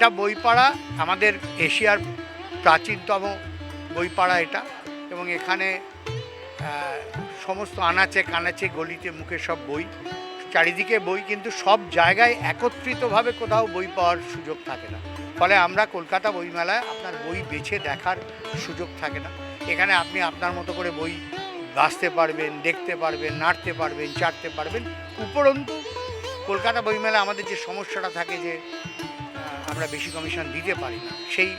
এটা বইপাড়া, আমাদের এশিয়ার প্রাচীনতম বইপাড়া এটা এবং এখানে সমস্ত আনাচে কানাচে গলিতে মুখে সব বই। চারিদিকে বই কিন্তু সব জায়গায় একত্রিতভাবে কোথাও বই পাওয়ার সুযোগ থাকে না। ফলে আমরা কলকাতা বইমেলায় আপনার বই বেছে দেখার সুযোগ থাকে না। এখানে আপনি আপনার মতো করে বই বাঁচতে পারবেন, দেখতে পারবেন, নাড়তে পারবেন চাটতে পারবেন। উপরন্তু, কলকাতা বইমেলা আমাদের যে সমস্যাটা থাকে যে আমরা বেশি কমিশন দিতে পারি না। সেই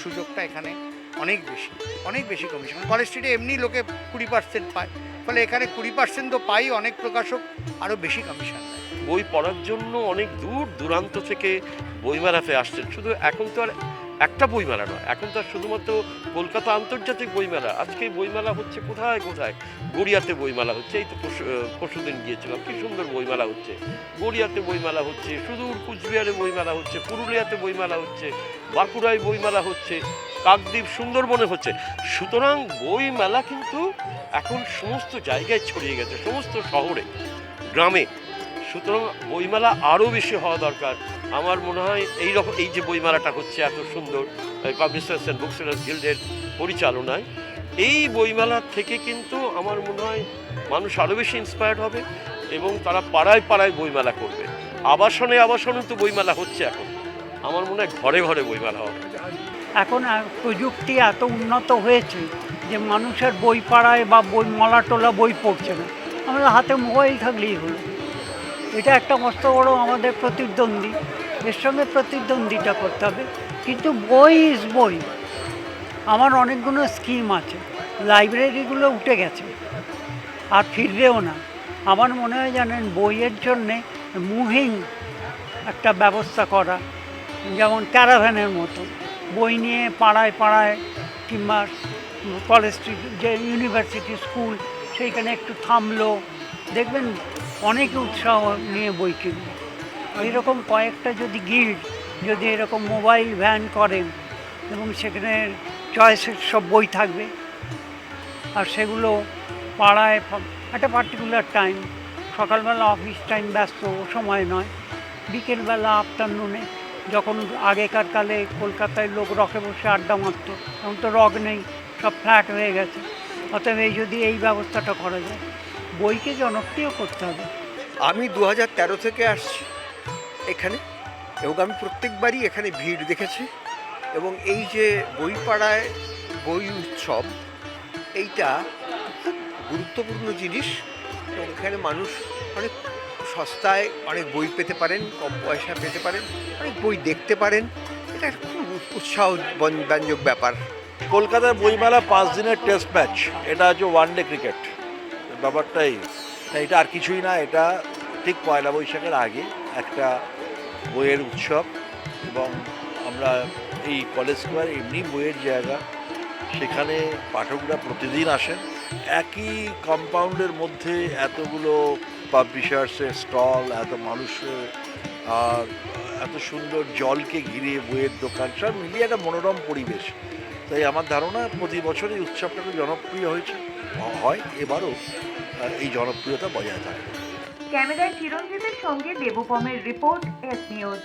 সুযোগটা এখানে অনেক বেশি অনেক বেশি কমিশন কলেজ স্ট্রিটে এমনি লোকে কুড়ি পার্সেন্ট পায়। ফলে এখানে কুড়ি পার্সেন্ট তো পাই অনেক প্রকাশক আরও বেশি কমিশন বই পড়ার জন্য অনেক দূর, দূরান্ত থেকে বইমেলাতে আসছেন। শুধু এখন তো আর একটা বইমেলা নয়। এখন তো শুধুমাত্র কলকাতা আন্তর্জাতিক বইমেলা। আজকে বইমেলা হচ্ছে কোথায় কোথায়? গড়িয়াতে বইমেলা হচ্ছে। এই তো পরশুদিন গিয়েছিলাম। কি সুন্দর বইমেলা হচ্ছে। গড়িয়াতে বইমেলা হচ্ছে, সুদূর কুচবিহারে বইমেলা হচ্ছে, পুরুলিয়াতে বইমেলা হচ্ছে, বাঁকুড়ায় বইমেলা হচ্ছে, কাকদ্বীপ, সুন্দরবনে হচ্ছে। সুতরাং বইমেলা কিন্তু এখন সমস্ত জায়গায় ছড়িয়ে গেছে, সমস্ত শহরে, গ্রামে। সুতরাং বইমেলা আরও বেশি হওয়া দরকার। আমার মনে হয় এই রকম এই যে বইমেলাটা হচ্ছে এত সুন্দর পাবলিশার্স অ্যান্ড বুক সেলার্স গিল্ডের পরিচালনায়, এই বইমেলার থেকে কিন্তু আমার মনে হয় মানুষ আরও বেশি ইন্সপায়ার্ড হবে এবং তারা পাড়ায় পাড়ায় বইমেলা করবে। আবাসনে আবাসনে তো বইমেলা হচ্ছে এখন। আমার মনে হয় ঘরে ঘরে বইমেলা হবে। এখন প্রযুক্তি এত উন্নত হয়েছে যে মানুষের বই পাড়ায় বা বই মলা টোলা বই পড়ছে না। আমাদের হাতে মোবাইল থাকলেই হলো। এটা একটা মস্ত বড় আমাদের প্রতিদ্বন্দ্বী। এর সঙ্গে প্রতিদ্বন্দ্বিতা করতে হবে। কিন্তু বই ইজ বই। আমার অনেকগুলো স্কিম আছে। লাইব্রেরিগুলো উঠে গেছে। আর ফিরবেও না। আমার মনে হয় জানেন, বইয়ের জন্যে মুভিং একটা ব্যবস্থা করা, যেমন ক্যারাভ্যানের মতো। বই নিয়ে পাড়ায় পাড়ায় কিংবা কলেজ স্ট্রিট যে ইউনিভার্সিটি স্কুল সেইখানে একটু থামলো। দেখবেন অনেক উৎসাহ নিয়ে বই কিনবে। এইরকম কয়েকটা যদি গিল্ড যদি এরকম মোবাইল ভ্যান করেন এবং সেখানে চয়েসের সব বই থাকবে, আর সেগুলো পাড়ায় একটা পার্টিকুলার টাইম সকালবেলা অফিস টাইম ব্যস্ত সময় নয়, বিকেলবেলা আফটারনুনে যখন আগেকার কালে কলকাতায় লোক রকে বসে আড্ডা মারত এখন তো রক নেই, সব ফ্ল্যাট হয়ে গেছে, অতএব এই যদি এই ব্যবস্থাটা করা যায়, বইকে জনপ্রিয় করতে হবে। আমি দু থেকে আসছি। এখানে এবং আমি প্রত্যেকবারই এখানে ভিড় দেখেছি এবং এই যে বইপাড়ায় বই উৎসব, এইটা খুব গুরুত্বপূর্ণ জিনিস এবং এখানে মানুষ অনেক সস্তায় অনেক বই পেতে পারেন, কম পয়সা পেতে পারেন, অনেক বই দেখতে পারেন। এটা খুব উৎসাহ ব্যঞ্জক ব্যাপার। কলকাতার বইমেলা পাঁচ দিনের টেস্ট ম্যাচ এটা হচ্ছে ওয়ান ডে ক্রিকেট ব্যাপারটাই। এটা আর কিছুই না, এটা ঠিক পয়লা বৈশাখের আগে একটা বইয়ের উৎসব এবং আমরা এই কলেজ স্কোয়ার এমনি বইয়ের জায়গা। সেখানে পাঠকরা প্রতিদিন আসেন। একই কম্পাউন্ডের মধ্যে এতগুলো পাবলিশার্সের স্টল, এত মানুষের, আর এত সুন্দর জলকে ঘিরে বইয়ের দোকান, সব মিলিয়ে একটা মনোরম পরিবেশ। তাই আমার ধারণা প্রতি বছর এই উৎসবটা জনপ্রিয় হয়েছে। হয়, এবারও এই জনপ্রিয়তা বজায় থাকবে ক্যামেরায় চিরঞ্জিতের সঙ্গে দেবপমের রিপোর্ট এস নিউজ।